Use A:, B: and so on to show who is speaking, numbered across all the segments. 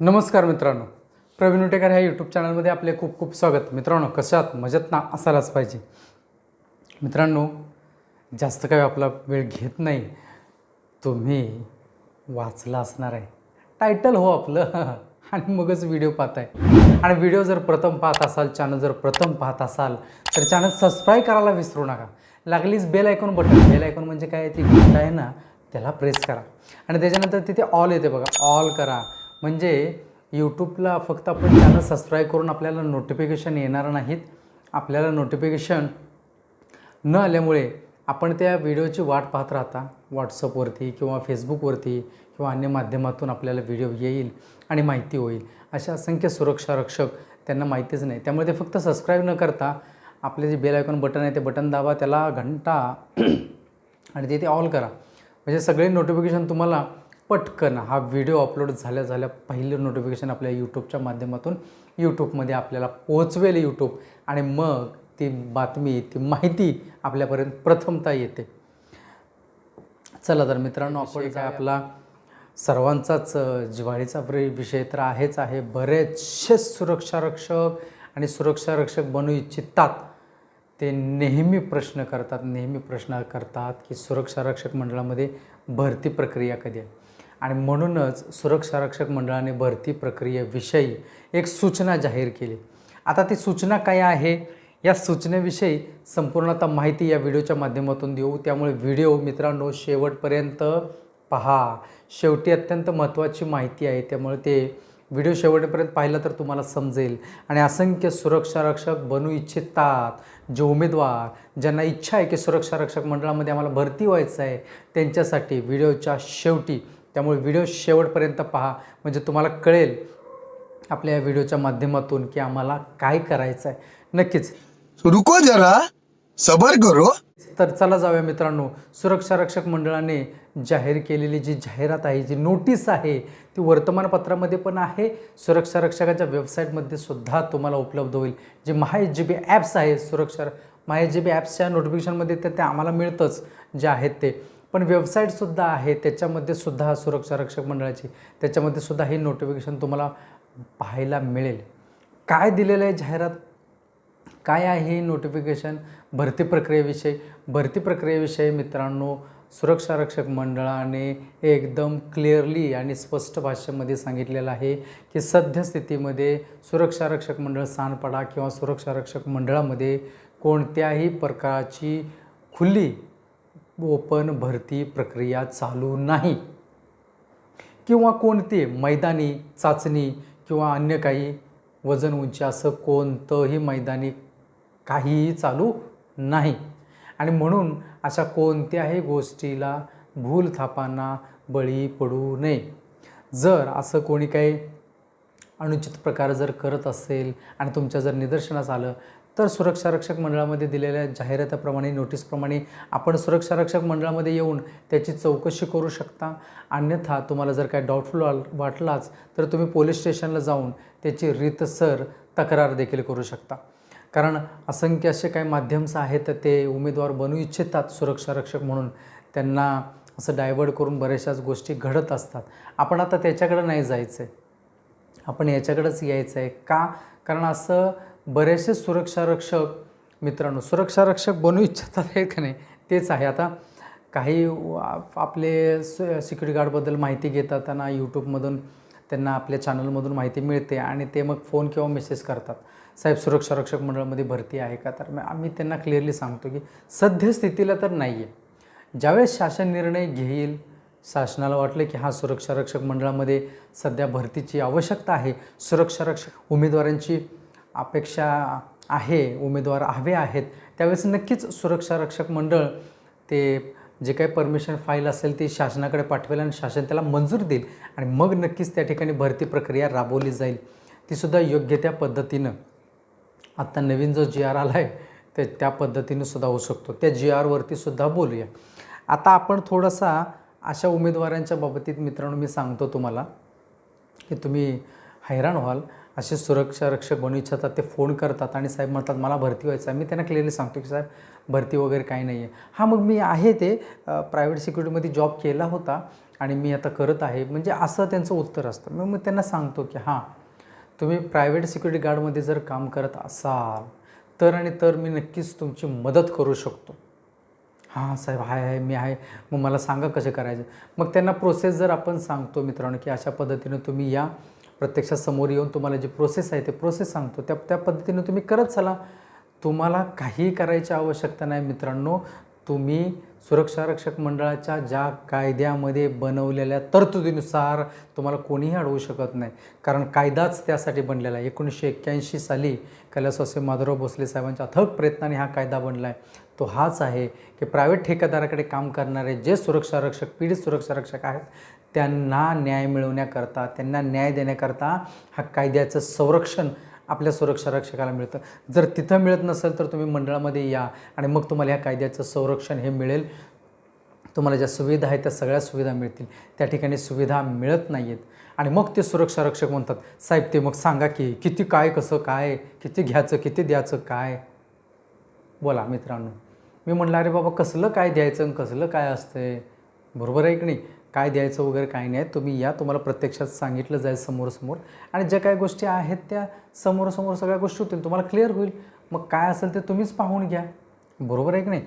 A: नमस्कार मित्रांनो. प्रवीण उटेकर ह्या यूट्यूब चॅनलमध्ये आपले खूप खूप स्वागत. मित्रांनो कशात मजेत ना? असायलाच पाहिजे. मित्रांनो जास्त काही आपला वेळ घेत नाही. तुम्ही वाचला असणार आहे. टायटल हो आपलं. आणि मगच व्हिडिओ पाहताय. आणि व्हिडिओ जर प्रथम पाहत असाल चॅनल जर प्रथम पाहत असाल तर चॅनल सबस्क्राईब करायला विसरू नका. लागलीच bell icon button bell icon म्हणजे काय? ती गोष्ट आहे ना त्याला प्रेस करा. आणि त्याच्यानंतर तिथे ऑल येते बघा. ऑल करा. म्हणजे यूट्यूबला फक्त आपण चॅनल सबस्क्राईब करून आपल्याला नोटिफिकेशन येणार नाहीत. आपल्याला नोटिफिकेशन न आल्यामुळे आपण त्या व्हिडिओची वाट पाहत राहता. व्हॉट्सअपवरती किंवा फेसबुकवरती किंवा अन्य माध्यमातून आपल्याला व्हिडिओ येईल आणि माहिती होईल. अशा असंख्य सुरक्षा रक्षक त्यांना माहितीच नाही. त्यामुळे ते फक्त सबस्क्राईब न करता आपले जे बेल आयकॉन बटन आहे ते बटन दाबा त्याला घंटा आणि ते ते ऑल करा. म्हणजे सगळे नोटिफिकेशन तुम्हाला पटकन हा व्हिडिओ अपलोड झाल्या झाल्या पहिलं नोटिफिकेशन आपल्या यूट्यूबच्या माध्यमातून यूट्यूबमध्ये आपल्याला पोचवेल यूट्यूब आणि मग ती बातमी ती माहिती आपल्यापर्यंत प्रथमता येते. चला तर मित्रांनो आपण काय आपला सर्वांचाच प्रे- विषय तर आहेच आहे. बरेचसे सुरक्षा रक्षक आणि सुरक्षा रक्षक बनू इच्छितात. ते नेहमी प्रश्न करतात नेहमी प्रश्न करतात की सुरक्षा रक्षक मंडळामध्ये भरती प्रक्रिया कधी आहे? आणि म्हणूनच सुरक्षा रक्षक मंडळाने भरती प्रक्रियेविषयी एक सूचना जाहीर केली. आता ती सूचना काय आहे? या सूचनेविषयी संपूर्ण आता माहिती या व्हिडिओच्या माध्यमातून देऊ. त्यामुळे व्हिडिओ मित्रांनो शेवटपर्यंत पहा. शेवटी अत्यंत महत्त्वाची माहिती आहे. त्यामुळे ते व्हिडिओ शेवटपर्यंत पाहिलं तर तुम्हाला समजेल. आणि असंख्य सुरक्षा रक्षक बनू इच्छितात. जे उमेदवार ज्यांना इच्छा आहे की सुरक्षा रक्षक मंडळामध्ये आम्हाला भरती व्हायचं आहे त्यांच्यासाठी व्हिडिओच्या शेवटी त्यामुळे व्हिडिओ शेवटपर्यंत पहा. म्हणजे तुम्हाला कळेल आपल्या या व्हिडिओच्या माध्यमातून की आम्हाला काय करायचं आहे नक्कीच.
B: रुको जरा. सबर करो.
A: तर चला जाऊया मित्रांनो. सुरक्षा रक्षक मंडळाने जाहीर केलेली जी जाहिरात आहे जी नोटीस आहे ती वर्तमानपत्रामध्ये पण आहे. सुरक्षा रक्षकाच्या वेबसाईटमध्ये सुद्धा तुम्हाला उपलब्ध होईल. जे महाय जी बी ॲप्स आहे सुरक्षा महाय जी बी ॲप्सच्या नोटिफिकेशनमध्ये तर ते आम्हाला मिळतंच जे आहेत ते. पण वेबसाईटसुद्धा आहे त्याच्यामध्ये सुद्धा सुरक्षा रक्षक मंडळाची त्याच्यामध्ये सुद्धा हे नोटिफिकेशन तुम्हाला पाहायला मिळेल. काय दिलेलं आहे जाहिरात? काय आहे हे नोटिफिकेशन भरती प्रक्रियेविषयी भरती प्रक्रियेविषयी मित्रांनो सुरक्षा रक्षक मंडळाने एकदम क्लिअरली आणि स्पष्ट भाषेमध्ये सांगितलेलं आहे की सद्यस्थितीमध्ये सुरक्षा रक्षक मंडळ सांडपाडा किंवा सुरक्षा रक्षक मंडळामध्ये कोणत्याही प्रकारची खुली ओपन भरती प्रक्रिया चालू नाही. किंवा कोणते मैदानी चाचणी किंवा अन्य काही वजन उंची असं कोणतंही मैदानी काहीही चालू नाही. आणि म्हणून अशा कोणत्याही गोष्टीला भूल थापांना बळी पडू नये. जर असं कोणी काही अनुचित प्रकार जर करत असेल आणि तुमच्या जर निदर्शनास आलं तर सुरक्षा रक्षक मंडळामध्ये दिलेल्या जाहिरातीप्रमाणे नोटीसप्रमाणे आपण सुरक्षा रक्षक मंडळामध्ये येऊन त्याची चौकशी करू शकता. अन्यथा तुम्हाला जर काय डाऊटफुल वाटलाच तर तुम्ही पोलीस स्टेशनला जाऊन त्याची रीतसर तक्रार देखील करू शकता. कारण असंख्य असे काही माध्यम्स आहेत ते उमेदवार बनू इच्छितात सुरक्षा रक्षक म्हणून. त्यांना असं डायवर्ट करून बऱ्याचशाच गोष्टी घडत असतात. आपण आता त्याच्याकडं नाही जायचं आहे आपण याच्याकडंच यायचं आहे का? कारण असं बरेचसे सुरक्षा रक्षक मित्रांनो सुरक्षा रक्षक बनू इच्छितात हे का नाही तेच आहे. आता काही आपले सिक्युरिटी गार्डबद्दल माहिती घेतात त्यांना यूट्यूबमधून त्यांना आपल्या चॅनलमधून माहिती मिळते आणि ते मग फोन किंवा मेसेज करतात. साहेब सुरक्षा रक्षक मंडळामध्ये भरती आहे का? तर मग आम्ही त्यांना क्लिअरली सांगतो की सद्यस्थितीला तर नाही आहे ज्यावेळेस शासन निर्णय घेईल शासनाला वाटलं की हा सुरक्षा रक्षक मंडळामध्ये सध्या भरतीची आवश्यकता आहे सुरक्षा रक्षक उमेदवारांची अपेक्षा आहे उमेदवार हवे आहेत त्यावेळेस नक्कीच सुरक्षा रक्षक मंडळ ते जे काही परमिशन फाईल असेल ती शासनाकडे पाठवेल आणि शासन त्याला मंजूर देईल आणि मग नक्कीच त्या ठिकाणी भरती प्रक्रिया राबवली जाईल. तीसुद्धा योग्य त्या पद्धतीनं. आत्ता नवीन जो जी आर आला आहे ते त्या पद्धतीनं सुद्धा होऊ शकतो. त्या जी आरवरती सुद्धा बोलूया. आता आपण थोडासा अशा उमेदवारांच्या बाबतीत मित्रांनो मी सांगतो तुम्हाला की तुम्ही हैराण व्हाल. असे सुरक्षा रक्षक बनू इच्छितात ते फोन करतात आणि साहेब म्हणतात मला भरती व्हायचं आहे. मी त्यांना क्लिअरली सांगतो की साहेब भरती वगैरे काही नाही आहे हां मग मी आहे ते प्रायव्हेट सिक्युरिटीमध्ये जॉब केला होता आणि मी आता करत आहे. म्हणजे असं त्यांचं उत्तर असतं. मग मी त्यांना सांगतो की हां तुम्ही प्रायव्हेट सिक्युरिटी गार्डमध्ये जर काम करत असाल तर आणि तर मी नक्कीच तुमची मदत करू शकतो. हां साहेब हाय आहे मी आहे. मग मला सांगा कसं करायचं. मग त्यांना प्रोसेस जर आपण सांगतो मित्रांनो की अशा पद्धतीनं तुम्ही या प्रत्यक्षात समोर येऊन तुम्हाला जी प्रोसेस आहे ते प्रोसेस सांगतो. त्या त्या पद्धतीने तुम्ही करत चला. तुम्हाला काही करायची आवश्यकता नाही मित्रांनो. तुम्ही सुरक्षा रक्षक मंडळाच्या ज्या कायद्यामध्ये बनवलेल्या तरतुदीनुसार तुम्हाला कोणीही अडवू शकत नाही. कारण कायदाच त्यासाठी बनलेला आहे. एकोणीसशे एक्क्याऐंशी साली कैलासवासी माधवराव भोसले साहेबांच्या अथक प्रयत्नाने हा कायदा बनला आहे तो हाच आहे की प्रायव्हेट ठेकेदाराकडे काम करणारे जे सुरक्षा रक्षक पीडित सुरक्षा रक्षक आहेत त्यांना न्याय मिळवण्याकरता त्यांना न्याय देण्याकरता हा कायद्याचं संरक्षण आपल्या सुरक्षा रक्षकाला मिळतं. जर तिथं मिळत नसेल तर तुम्ही मंडळामध्ये या आणि मग तुम्हाला ह्या कायद्याचं संरक्षण हे मिळेल. तुम्हाला ज्या सुविधा आहेत त्या सगळ्या सुविधा मिळतील. त्या ठिकाणी सुविधा मिळत नाही आहेत आणि मग ते सुरक्षा रक्षक म्हणतात साहेब ते मग सांगा की किती काय कसं काय किती घ्यायचं किती द्यायचं काय? बोला मित्रांनो. मी म्हटलं अरे बाबा कसलं काय द्यायचं आणि कसलं काय असतंय? बरोबर आहे की नाही? काय द्यायचं वगैरे काही नाही. तुम्ही या. तुम्हाला प्रत्यक्षात सांगितलं जाईल समोरसमोर. आणि ज्या काही गोष्टी आहेत त्या समोरसमोर सगळ्या गोष्टी होतील. तुम्हाला क्लिअर होईल. मग काय असेल ते तुम्हीच पाहून घ्या. बरोबर आहे की नाही?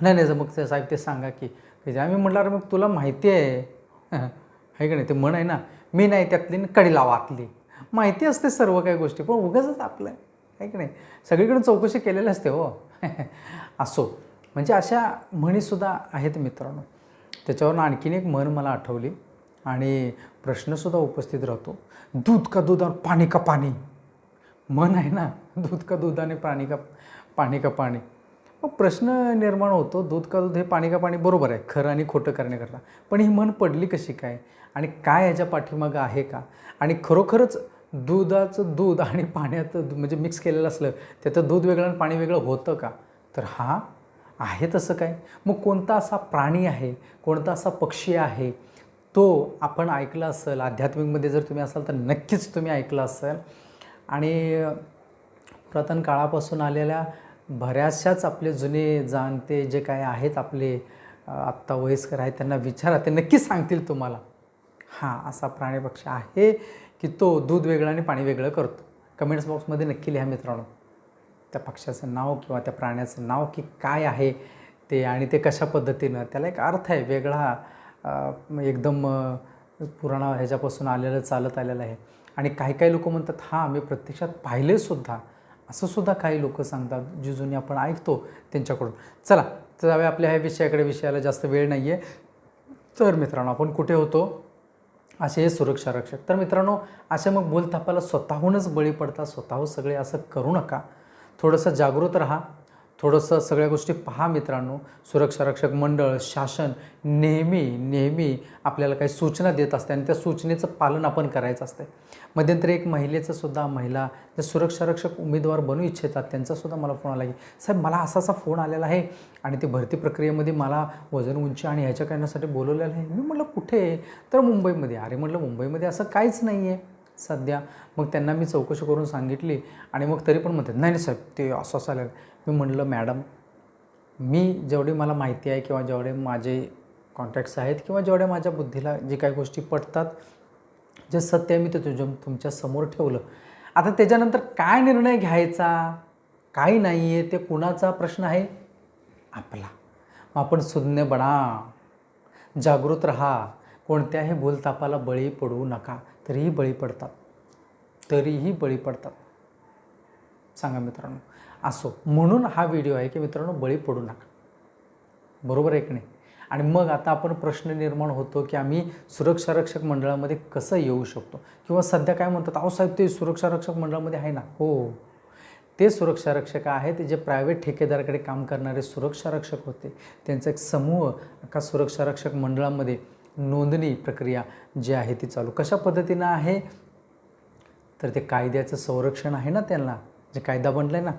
A: नाही नाही मग ते साहेब ते सांगा की आम्ही म्हटलं अरे मग तुला माहिती आहे. आहे की नाही? ते म्हण आहे ना मी नाही त्यातली न कडी लावातली. माहिती असते सर्व काही गोष्टी पण उगाच आपलं आहे. आहे की नाही? सगळीकडे चौकशी केलेली असते हो. असो. म्हणजे अशा म्हणीसुद्धा आहेत मित्रांनो. त्याच्यावरून आणखीन एक म्हण मला आठवली आणि प्रश्नसुद्धा उपस्थित राहतो. दूध का दूध आणि पाणी का पाणी? मन आहे ना दूध का दूध आणि पाणी का पाणी का पाणी? मग प्रश्न निर्माण होतो दूध का दूध हे पाणी का पाणी? बरोबर आहे खरं आणि खोटं करण्याकरता. पण ही मन पडली कशी काय? आणि काय याच्या पाठीमागं आहे का? आणि खरोखरच दुधाचं दूध आणि पाण्याचं म्हणजे मिक्स केलेलं असलं त्याचं दूध वेगळं आणि पाणी वेगळं होतं का? तर हा आहे तसं काय? मग कोणता असा प्राणी आहे कोणता असा पक्षी आहे तो आपण ऐकला असेल आध्यात्मिकमध्ये जर तुम्ही असाल तर नक्कीच तुम्ही ऐकलं असेल. आणि पुरातन काळापासून आलेल्या बऱ्याचशाच आपले जुने जाणते जे काय आहेत आपले आत्ता वयस्कर आहेत त्यांना विचारा ते नक्कीच सांगतील तुम्हाला. हां असा प्राणी पक्षी आहे की तो दूध वेगळं आणि पाणी वेगळं करतो. कमेंट्स बॉक्समध्ये नक्की लिहा मित्रांनो. त्या पक्षाचं नाव किंवा त्या प्राण्याचं नाव की काय आहे ते आणि ते कशा पद्धतीनं त्याला एक अर्थ आहे वेगळा एकदम पुराणा ह्याच्यापासून आलेलं चालत आलेलं आहे. आणि काही काही लोक म्हणतात हां मी प्रत्यक्षात पाहिलेसुद्धा असंसुद्धा असं सुद्धा काही लोक सांगतात जी जुनी आपण ऐकतो त्यांच्याकडून. चला तर जाऊया आपल्या ह्या विषयाकडे विषयाला जास्त वेळ नाही आहे तर मित्रांनो आपण कुठे होतो? असे हे सुरक्षा रक्षक तर मित्रांनो असे मग बोलतापाला स्वतःहूनच बळी पडतात स्वतःहून सगळे असं करू नका. थोडंसं जागृत राहा. थोडंसं सगळ्या गोष्टी पहा मित्रांनो. सुरक्षा रक्षक मंडळ शासन नेहमी नेहमी आपल्याला काही सूचना देत असते आणि त्या सूचनेचं पालन आपण करायचं असते. मध्यंतरी एक महिलेचं सुद्धा महिला जे सुरक्षा रक्षक उमेदवार बनू इच्छितात त्यांचासुद्धा मला फोन आला की साहेब मला असा असा फोन आलेला आहे आणि ते भरती प्रक्रियेमध्ये मला वजन उंची आणि ह्याच्या करण्यासाठी बोलवलेलं आहे. मी म्हटलं कुठे? तर मुंबईमध्ये. अरे म्हटलं मुंबईमध्ये असं काहीच नाही आहे सध्या. मग त्यांना मी चौकशी करून सांगितली आणि मग तरी पण म्हणतात नाही नाही साहेब ते असं असं आलं. मी म्हटलं मॅडम मी जेवढी मला माहिती आहे किंवा जेवढे माझे कॉन्टॅक्ट्स आहेत किंवा जेवढ्या माझ्या बुद्धीला जे काही गोष्टी पटतात जे सत्य आहे मी ते तुझ्या तुमच्यासमोर ठेवलं. आता त्याच्यानंतर काय निर्णय घ्यायचा? काही नाही आहे ते कुणाचा प्रश्न आहे? आपला. मग आपण सुज्ञ बना जागृत राहा. कोणत्याही भूलतापाला बळी पडू नका. तरीही बळी पडतात. तरीही बळी पडतात. सांगा मित्रांनो असो. म्हणून हा व्हिडिओ आहे की मित्रांनो बळी पडू नका. बरोबर आहे की नाही? आणि मग आता आपण प्रश्न निर्माण होतो की आम्ही सुरक्षा रक्षक मंडळामध्ये कसं येऊ शकतो? किंवा सध्या काय म्हणतात अहो साहेब ते सुरक्षा रक्षक मंडळामध्ये आहे ना? हो. ते सुरक्षा रक्षक आहेत जे प्रायव्हेट ठेकेदाराकडे काम करणारे सुरक्षा रक्षक होते. त्यांचा एक समूह एका सुरक्षा रक्षक मंडळामध्ये नोंदणी प्रक्रिया जी आहे ती चालू. कशा पद्धतीनं आहे? तर ते कायद्याचं संरक्षण आहे ना त्यांना. जे कायदा बनला आहे ना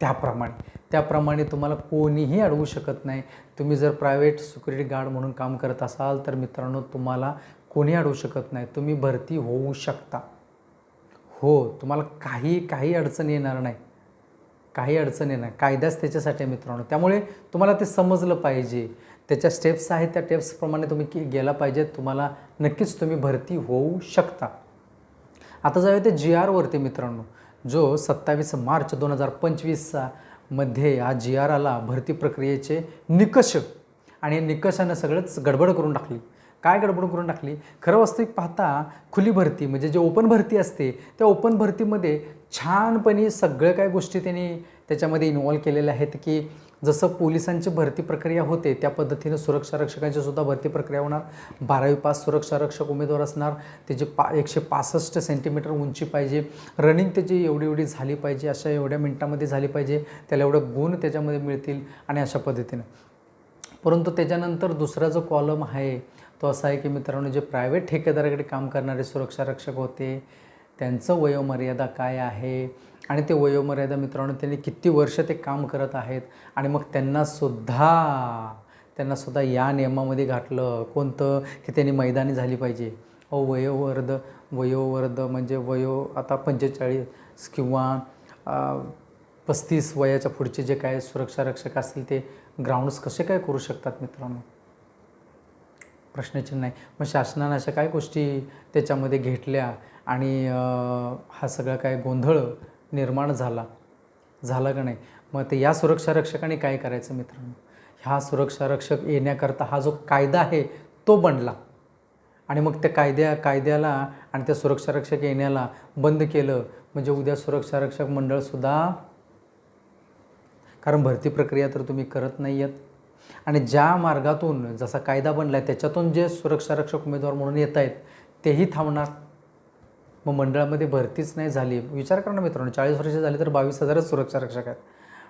A: त्याप्रमाणे. त्याप्रमाणे तुम्हाला कोणीही अडवू शकत नाही. तुम्ही जर प्रायव्हेट सिक्युरिटी गार्ड म्हणून काम करत असाल तर मित्रांनो तुम्हाला कोणी अडवू शकत नाही. तुम्ही भरती होऊ शकता. हो तुम्हाला काही काही अडचण येणार नाही. काही अडचण येणार कायदाच त्याच्यासाठी मित्रांनो. त्यामुळे तुम्हाला ते समजलं पाहिजे. त्याच्या स्टेप्स आहेत त्या टेप्सप्रमाणे तुम्ही की गेला पाहिजेत तुम्हाला नक्कीच तुम्ही भरती होऊ शकता. आता जाऊया ते जी आरवरती मित्रांनो. जो सत्तावीस मार्च दोन हजार पंचवीसचा मध्ये हा जी आर आला भरती प्रक्रियेचे निकष आणि या निकषानं सगळंच गडबड करून टाकली. काय गडबड करून टाकली? खरं वास्तविक पाहता खुली भरती म्हणजे जे ओपन भरती असते त्या ओपन भरतीमध्ये छानपणे सगळ्या काय गोष्टी त्यांनी त्याच्यामध्ये इन्वॉल्व केलेल्या आहेत की जसं पोलिसांची भरती प्रक्रिया होते त्या पद्धतीनं सुरक्षा रक्षकांची सुद्धा भरती प्रक्रिया होणार. बारावी पास सुरक्षा रक्षक उमेदवार असणार. त्याची पा एकशे पासष्ट सेंटीमीटर उंची पाहिजे. रनिंग त्याची एवढी एवढी झाली पाहिजे अशा एवढ्या मिनटामध्ये झाली पाहिजे त्याला एवढं गुण त्याच्यामध्ये मिळतील आणि अशा पद्धतीनं. परंतु त्याच्यानंतर दुसरा जो कॉलम आहे तो असा आहे की मित्रांनो जे प्रायव्हेट ठेकेदाराकडे काम करणारे सुरक्षा रक्षक होते त्यांचं वयोमर्यादा काय आहे? आणि ते वयोमर्यादा मित्रांनो त्यांनी किती वर्ष ते काम करत आहेत आणि मग त्यांनासुद्धा त्यांनासुद्धा या नियमामध्ये घातलं. कोणतं? की त्यांनी मैदानी झाली पाहिजे. अहो वयोवर्ध वयोवर्ध म्हणजे वयो आता पंचेचाळीस किंवा पस्तीस वयाच्या पुढचे जे काय सुरक्षा रक्षक असतील ते ग्राउंड्स कसे काय करू शकतात मित्रांनो? प्रश्नचिन्ह आहे मग शासनानं अशा काय गोष्टी त्याच्यामध्ये घेतल्या आणि हा सगळा काय गोंधळ निर्माण झाला. झाला का नाही? मग ते या सुरक्षा रक्षकाने काय करायचं मित्रांनो? ह्या सुरक्षा रक्षक येण्याकरता हा जो कायदा आहे तो बनला. आणि मग त्या कायद्या कायद्याला आणि त्या सुरक्षा रक्षक येण्याला बंद केलं. म्हणजे उद्या सुरक्षा रक्षक मंडळसुद्धा कारण भरती प्रक्रिया तर तुम्ही करत नाही आहेत आणि ज्या मार्गातून जसा कायदा बनला आहे त्याच्यातून जे सुरक्षा रक्षक उमेदवार म्हणून येत आहेत तेही थांबणार. मग मंडळामध्ये भरतीच नाही झाली. विचार करा ना मित्रांनो चाळीस वर्ष झाली तर बावीस हजारच सुरक्षा रक्षक आहेत.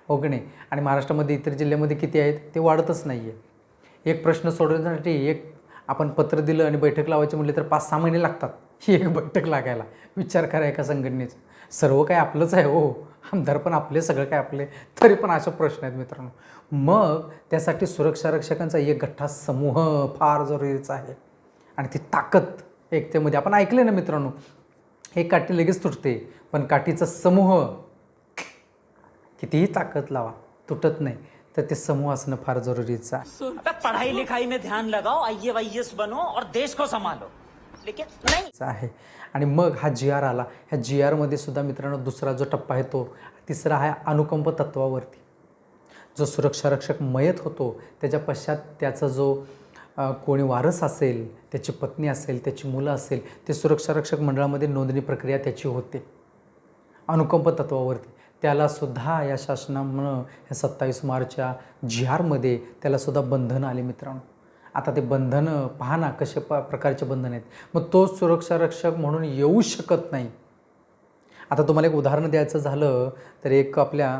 A: हो की नाही? आणि महाराष्ट्रामध्ये इतर जिल्ह्यामध्ये किती आहेत? ते वाढतच नाही आहे एक प्रश्न सोडवण्यासाठी एक आपण पत्र दिलं आणि बैठक लावायची म्हटली तर पाच सहा महिने लागतात ही एक बैठक लागायला. विचार करा एका संघटनेचं. सर्व काय आपलंच आहे हो. आमदार पण आपले सगळं काय आपले. तरी पण असे प्रश्न आहेत मित्रांनो. मग त्यासाठी सुरक्षा रक्षकांचा एक गठ्ठा समूह फार जरुरीचा आहे. आणि ती ताकद एकतेमध्ये. आपण ऐकले ना मित्रांनो एक काठी लगेच तुटते पण काठीचा समूह कितीही ताकद लावा तुटत नाही. तर ते समूह असणं फार जरुरीचं आहे.
C: पढ़ाई लिखाई में ध्यान लगाओ आई वाईएस बनो और देश को संभालो. लेकिन नहीं।
A: चा आहे. आणि मग हा जी आर आला. ह्या जी आरमध्ये सुद्धा मित्रांनो दुसरा जो टप्पा आहे तो तिसरा आहे अनुकंप तत्वावरती. जो सुरक्षा रक्षक मयत होतो त्याच्या पश्चात त्याचा जो कोणी वारस असेल त्याची पत्नी असेल त्याची मुलं असेल ते सुरक्षा रक्षक मंडळामध्ये नोंदणी प्रक्रिया त्याची होते. अनुकंप तत्वावरती. त्यालासुद्धा या शासनामुळं ह्या सत्तावीस मार्चच्या जी आरमध्ये त्यालासुद्धा बंधनं आले मित्रांनो. आता ते बंधनं पहा ना कसे प प्रकारचे बंधन आहेत. मग तो सुरक्षा रक्षक म्हणून येऊ शकत नाही. आता तुम्हाला एक उदाहरण द्यायचं झालं तर एक आपल्या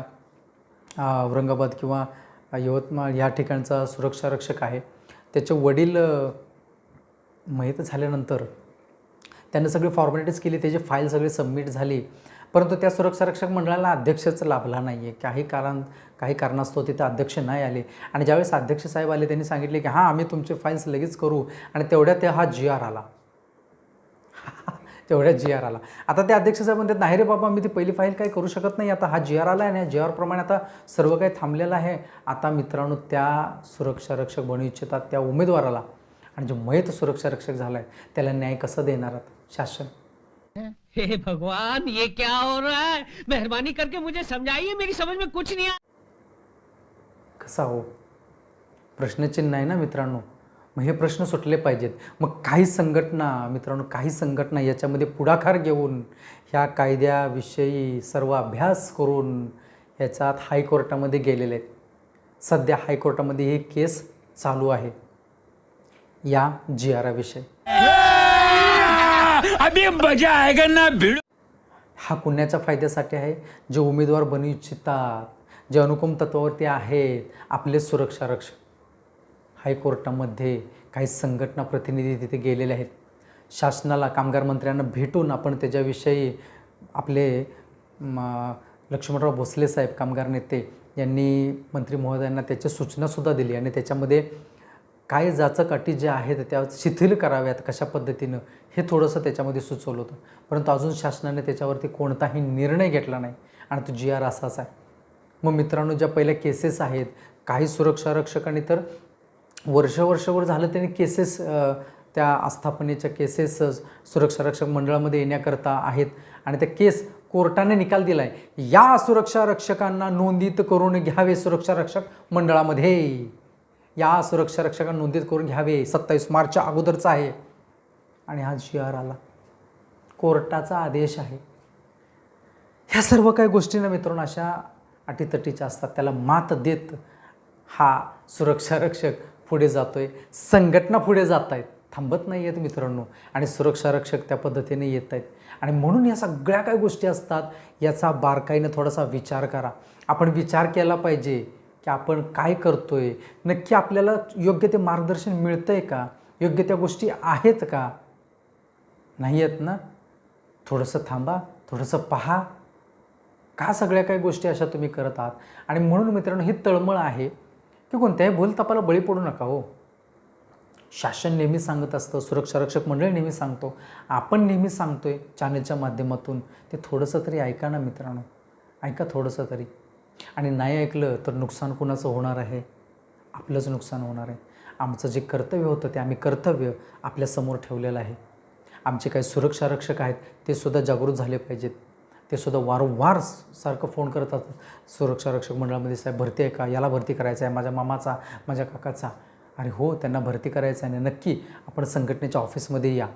A: औरंगाबाद किंवा यवतमाळ ह्या ठिकाणचा सुरक्षा रक्षक आहे. त्याचे वडील अ, मयत झाल्यानंतर त्यांनी सगळी फॉर्मॅलिटीज केली त्याची फाईल सगळी सबमिट झाली. परंतु त्या सुरक्षा रक्षक मंडळाला अध्यक्षच लाभला नाही आहे काही कारण काही कारणास्तव तिथे अध्यक्ष नाही आले. आणि ज्यावेळेस अध्यक्ष साहेब आले त्यांनी सांगितले की हां आम्ही तुमचे फाईल्स लगेच करू. आणि तेवढ्या त्या हा जी आर आला. तेवढ्या जी आर आला. आता ते अध्यक्ष साहेब म्हणतात नाही रे बाबा मी ती पहिली फाईल काही करू शकत नाही. आता हा जी आर आला आहे आणि जी आरप्रमाणे आता सर्व काही थांबलेलं आहे. आता मित्रांनो त्या सुरक्षा रक्षक बनू इच्छितात त्या उमेदवाराला. आणि जो मयत सुरक्षा रक्षक झाला आहे त्याला न्याय कसं देणार शासन.
D: हे भगवान ये क्या हो रहा है? मेहरबानी करके मुझे समझाइए मेरी समझ में कुछ नहीं आ
A: कसा हो? प्रश्नचिन्ह आहे ना मित्रांनो? मग हे प्रश्न सुटले पाहिजेत. मग काही संघटना मित्रांनो काही संघटना याच्यामध्ये पुढाकार घेऊन ह्या कायद्याविषयी सर्व अभ्यास करून ह्याच्यात हायकोर्टामध्ये गेलेले आहेत. सध्या हायकोर्टामध्ये ही केस चालू आहे. या जी आराविषयी.
E: अभी मजा आएगा ना भिड़?
A: हा पुण्याच्या फायद्यासाठी आहे. जे उमेदवार बनू इच्छितात जे अनुकूम तत्वावरती आहेत आपले सुरक्षा रक्षक. हायकोर्टामध्ये काही संघटना प्रतिनिधी तिथे गेलेले आहेत. शासनाला कामगार मंत्र्यांना भेटून आपण त्याच्याविषयी आपले लक्ष्मणराव भोसले साहेब कामगार नेते यांनी मंत्री महोदयांना त्याची सूचनासुद्धा दिली आणि त्याच्यामध्ये काय जाचक अटी ज्या आहेत त्या शिथिल कराव्यात कशा पद्धतीनं हे थोडंसं त्याच्यामध्ये सुचवलं होतं. परंतु अजून शासनाने त्याच्यावरती कोणताही निर्णय घेतला नाही आणि तो जी आर असाच आहे. मग मित्रांनो ज्या पहिल्या केसेस आहेत काही सुरक्षा रक्षकांनी तर वर्ष वर्षभर झालं त्याने केसेस त्या आस्थापनेच्या केसेस सुरक्षा रक्षक मंडळामध्ये येण्याकरता आहेत. आणि त्या केस कोर्टाने निकाल दिला आहे या सुरक्षा रक्षकांना नोंदीत करून घ्यावे सुरक्षा रक्षक मंडळामध्ये. या सुरक्षा रक्षकांना नोंदीत करून घ्यावे. सत्तावीस मार्चच्या अगोदरचा आहे. आणि हा जी आला. कोर्टाचा आदेश आहे. ह्या सर्व काही गोष्टींना मित्रांनो अशा अटीतटीच्या असतात. त्याला मात देत हा सुरक्षा रक्षक पुढे जातो आहे संघटना पुढे जात आहेत थांबत नाही आहेत मित्रांनो. आणि सुरक्षा रक्षक त्या पद्धतीने येत आहेत आणि म्हणून या सगळ्या काय गोष्टी असतात याचा बारकाईनं थोडासा विचार करा. आपण विचार केला पाहिजे की आपण काय करतो आहे नक्की आपल्याला योग्य ते मार्गदर्शन मिळतं आहे का? योग्य त्या गोष्टी आहेत का? नाही आहेत ना? थोडंसं थांबा थोडंसं पहा. का सगळ्या काही गोष्टी अशा तुम्ही करत आहात? आणि म्हणून मित्रांनो ही तळमळ आहे. की कोणत्याही भूलतापाला बळी पडू नका हो. शासन नेहमी सांगत असतं सुरक्षा रक्षक मंडळ नेहमी सांगतो आपण नेहमी आहे चॅनलच्या माध्यमातून ते थोडंसं तरी ऐका ना मित्रांनो ऐका थोडंसं तरी. आणि नाही ऐकलं तर नुकसान कुणाचं होणार आहे? आपलंच नुकसान होणार आहे. आमचं जे कर्तव्य होतं ते आम्ही कर्तव्य आपल्यासमोर ठेवलेलं आहे. आमचे काही सुरक्षा रक्षक आहेत ते सुद्धा जागृत झाले पाहिजेत. ते सुद्धा वारंवार सारखं फोन करतात सुरक्षा रक्षक मंडळामध्ये साहेब भरती आहे का? याला भरती करायचं आहे माझ्या मामाचा माझ्या काकाचा. अरे हो त्यांना भरती करायचं आहे आणि नक्की आपण संघटनेच्या ऑफिसमध्ये या.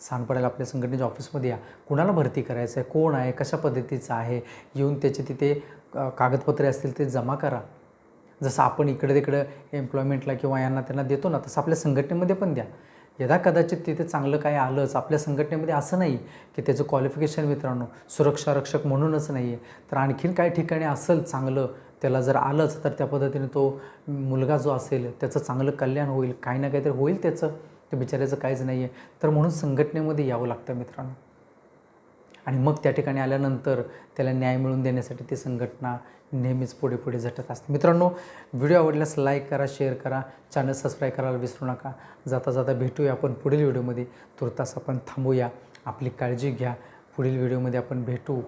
A: सांगपडायला आपल्या संघटनेच्या ऑफिसमध्ये या. कुणाला भरती करायचं आहे कोण आहे? कशा पद्धतीचं आहे? येऊन त्याचे तिथे कागदपत्रे असतील ते जमा करा. जसं आपण इकडे तिकडं एम्प्लॉयमेंटला किंवा यांना त्यांना देतो ना तसं आपल्या संघटनेमध्ये पण द्या. यदा कदाचित तिथे चांगलं काय आलंच आपल्या संघटनेमध्ये असं नाही की त्याचं क्वालिफिकेशन मित्रांनो सुरक्षा रक्षक म्हणूनच नाही आहे तर आणखीन काही ठिकाणी असेल चांगलं त्याला जर आलंच तर त्या पद्धतीने तो मुलगा जो असेल त्याचं चांगलं कल्याण होईल काही ना काहीतरी होईल त्याचं. ते बिचारायचं काहीच नाही आहे तर म्हणून संघटनेमध्ये यावं लागतं मित्रांनो. आणि मग त्या ठिकाणी आल्यानंतर त्याला न्याय मिळवून देण्यासाठी ती संघटना नेहमीच पुढे पुढे झटत असते. मित्रांनो व्हिडिओ आवडल्यास लाईक करा शेअर करा चॅनल सबस्क्राईब करायला विसरू नका. जाता जाता भेटूया आपण पुढील व्हिडिओमध्ये. तुर्तास आपण थांबूया आपली काळजी घ्या. पुढील व्हिडिओमध्ये आपण भेटू.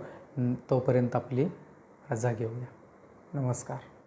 A: तोपर्यंत आपली रजा घेऊया. नमस्कार.